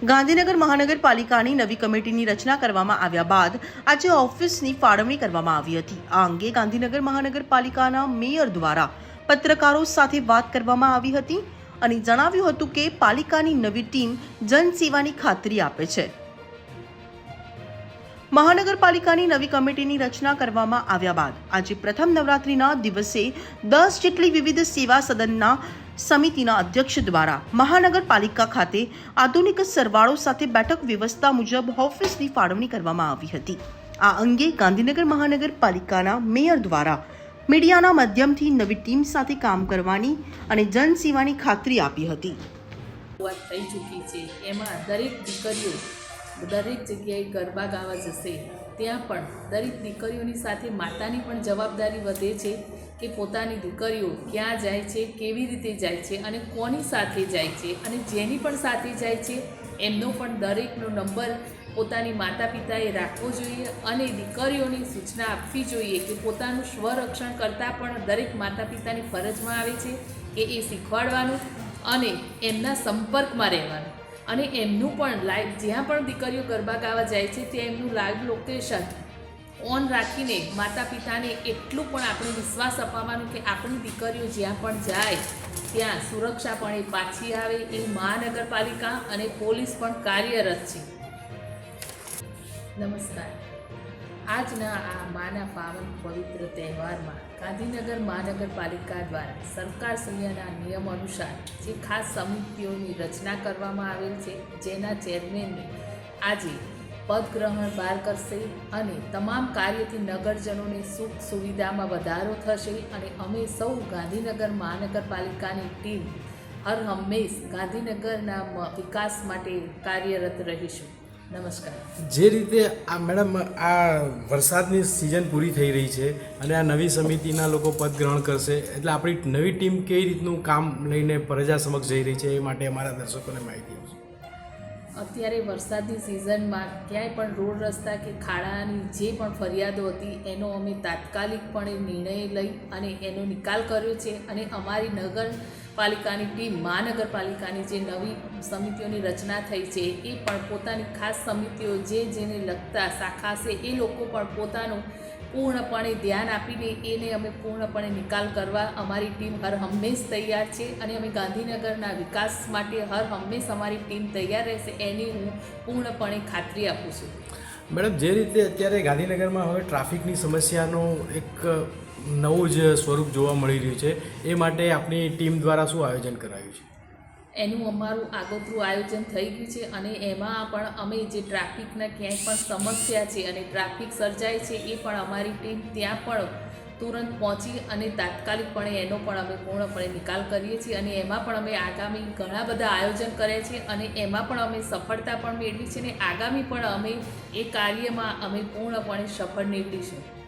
ગાંધીનગર મહાનગરપાલિકાની નવી કમિટીની રચના કરવામાં આવ્યા બાદ આજે ઓફિસની ફાળવણી કરવામાં આવી હતી. આ અંગે ગાંધીનગર મહાનગરપાલિકાના મેયર દ્વારા પત્રકારો સાથે વાત કરવામાં આવી હતી અને જણાવ્યું હતું કે પાલિકાની નવી ટીમ જનસેવાની ખાતરી આપે છે. મહાનગરપાલિકાની નવી કમિટીની રચના કરવામાં આવ્યા બાદ આજે પ્રથમ નવરાત્રિના દિવસે દસ જેટલી વિવિધ સેવા સદનના સમિતિના અધ્યક્ષ દ્વારા મહાનગરપાલિકા ખાતે આધુનિક સરવાળો સાથે બેઠક વ્યવસ્થા મુજબ ઓફિસની ફાળવણી કરવામાં આવી હતી. આ અંગે ગાંધીનગર મહાનગરપાલિકાના મેયર દ્વારા મીડિયાના માધ્યમથી નવી ટીમ સાથે કામ કરવાની અને જનસેવાની ખાતરી આપી હતી. વાત થઈ ચૂકી છે. એમાં દરેક દીકરીઓ દરેક જગ્યાએ ગરબા ગાવા જશે. ત્યાં પણ દરેક દીકરીઓની સાથે માતાની પણ જવાબદારી વધે છે કે પોતાની દીકરીઓ ક્યાં જાય છે, કેવી રીતે જાય છે અને કોની સાથે જાય છે અને જેની પણ સાથે જાય છે, એમનો પણ દરેકનો નંબર પોતાની માતા પિતાએ રાખવો જોઈએ અને દીકરીઓની સૂચના આપવી જોઈએ કે પોતાનું સ્વરક્ષણ કરતાં પણ દરેક માતા પિતાની ફરજમાં આવે છે કે એ શીખવાડવાનું અને એમના સંપર્કમાં રહેવાનું. અને એમનું પણ લાઈવ, જ્યાં પણ દીકરીઓ ગરબા ગાવા જાય છે, ત્યાં એમનું લાઈવ લોકેશન ઓન રાખીને માતા પિતાને એટલું પણ આપણે વિશ્વાસ અપાવવાનું કે આપણી દીકરીઓ જ્યાં પણ જાય, ત્યાં સુરક્ષાપણે પાછી આવે. એ મહાનગરપાલિકા અને પોલીસ પણ કાર્યરત છે. નમસ્કાર. આજના આ માના પાવન પવિત્ર તહેવારમાં ગાંધીનગર મહાનગરપાલિકા દ્વારા સરકારશ્રીના નિયમ અનુસાર જે ખાસ સમિતિઓની રચના કરવામાં આવેલ છે, જેના ચેરમેનને આજે પદગ્રહણ બહાર કરશે અને તમામ કાર્યથી નગરજનોને સુખ સુવિધામાં વધારો થશે અને અમે સૌ ગાંધીનગર મહાનગરપાલિકાની ટીમ હર હંમેશ ગાંધીનગરના વિકાસ માટે કાર્યરત રહીશું. નમસ્કાર. જે રીતે આ મેડમ આ વરસાદની સિઝન પૂરી થઈ રહી છે અને આ નવી સમિતિના લોકો પદ ગ્રહણ કરશે એટલે આપણી નવી ટીમ કઈ રીતનું કામ લઈને પ્રજા સમક્ષ જઈ રહી છે એ માટે અમારા દર્શકોને માહિતી આપશે અત્યારે વરસાદની સિઝનમાં ક્યાંય પણ રોડ રસ્તા કે ખાડાની જે પણ ફરિયાદો હતી એનો અમે તાત્કાલિકપણે નિર્ણય લઈ અને એનો નિકાલ કર્યો છે અને અમારી નગરપાલિકાની ટીમ, મહાનગરપાલિકાની જે નવી સમિતિઓની રચના થઈ છે, એ પણ પોતાની ખાસ સમિતિઓ જે જેને લગતા શાખા છે, એ લોકો પણ પોતાનું પૂર્ણપણે ધ્યાન આપીને એને અમે પૂર્ણપણે નિકાલ કરવા અમારી ટીમ હર હંમેશ તૈયાર છે અને અમે ગાંધીનગરના વિકાસ માટે હર હંમેશ અમારી ટીમ તૈયાર રહેશે, એની હું પૂર્ણપણે ખાતરી આપું છું. મેડમ, જે રીતે અત્યારે ગાંધીનગરમાં હવે ટ્રાફિકની સમસ્યાનું એક નવું જ સ્વરૂપ જોવા મળી રહ્યું છે, એ માટે આપણી ટીમ દ્વારા શું આયોજન કરાયું છે? એનું અમારું આગોતરું આયોજન થઈ ગયું છે અને એમાં પણ અમે જે ટ્રાફિકના ક્યાંય પણ સમસ્યા છે અને ટ્રાફિક સર્જાય છે એ પણ અમારી ટીમ ત્યાં પણ તુરંત પહોંચી અને તાત્કાલિકપણે એનો પણ અમે પૂર્ણપણે નિકાલ કરીએ છીએ અને એમાં પણ અમે આગામી ઘણા બધા આયોજન કર્યા છે અને એમાં પણ અમે સફળતા પણ મેળવી છે અને આગામી પણ અમે એ કાર્યમાં અમે પૂર્ણપણે સફળ નીવડીશું.